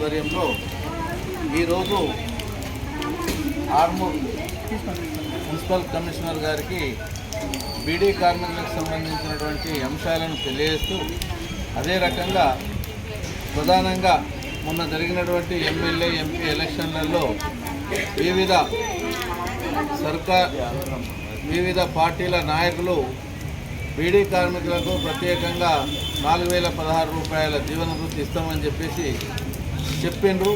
ఆధ్వర్యంలో ఈరోజు Armoor municipal commissioner గారికి బీడీ కార్మికులకు సంబంధించినటువంటి అంశాలను తెలియజేస్తూ అదే రకంగా ప్రధానంగా మొన్న జరిగినటువంటి ఎమ్మెల్యే ఎంపీ ఎలక్షన్లలో వివిధ సర్కార్ వివిధ పార్టీల నాయకులు బీడీ కార్మికులకు ప్రత్యేకంగా నాలుగు వేల పదహారు రూపాయల జీవన వృత్తి ఇస్తామని చెప్పేసి చెప్పిండ్రు.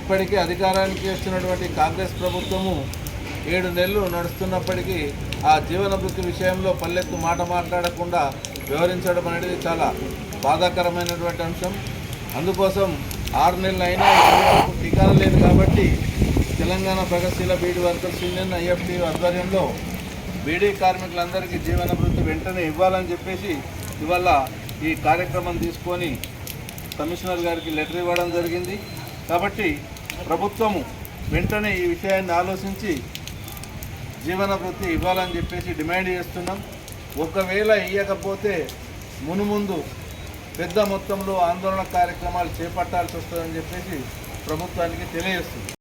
ఇప్పటికీ అధికారానికి వచ్చినటువంటి కాంగ్రెస్ ప్రభుత్వము ఏడు నెలలు నడుస్తున్నప్పటికీ ఆ జీవన వృత్తి విషయంలో పల్లెత్తు మాట మాట్లాడకుండా వివరించడం అనేది చాలా బాధాకరమైనటువంటి అంశం. అందుకోసం ఆరు నెలలు అయినా టీకాలు లేదు కాబట్టి తెలంగాణ ప్రగతిశీల బీడీ వర్కర్స్ యూనియన్ ఐఎఫ్టీ ఆధ్వర్యంలో బీడీ కార్మికులందరికీ జీవన వృత్తి వెంటనే ఇవ్వాలని చెప్పేసి ఇవాళ ఈ కార్యక్రమం తీసుకొని కమిషనర్ గారికి లెటర్ ఇవ్వడం జరిగింది. కాబట్టి ప్రభుత్వము వెంటనే ఈ విషయాన్ని ఆలోచించి జీవన వృత్తి ఇవ్వాలని చెప్పేసి డిమాండ్ చేస్తున్నాం. ఒకవేళ ఇవ్వకపోతే మునుముందు పెద్ద మొత్తంలో ఆందోళన కార్యక్రమాలు చేపట్టాల్సి వస్తుందని చెప్పేసి ప్రభుత్వానికి తెలియజేస్తుంది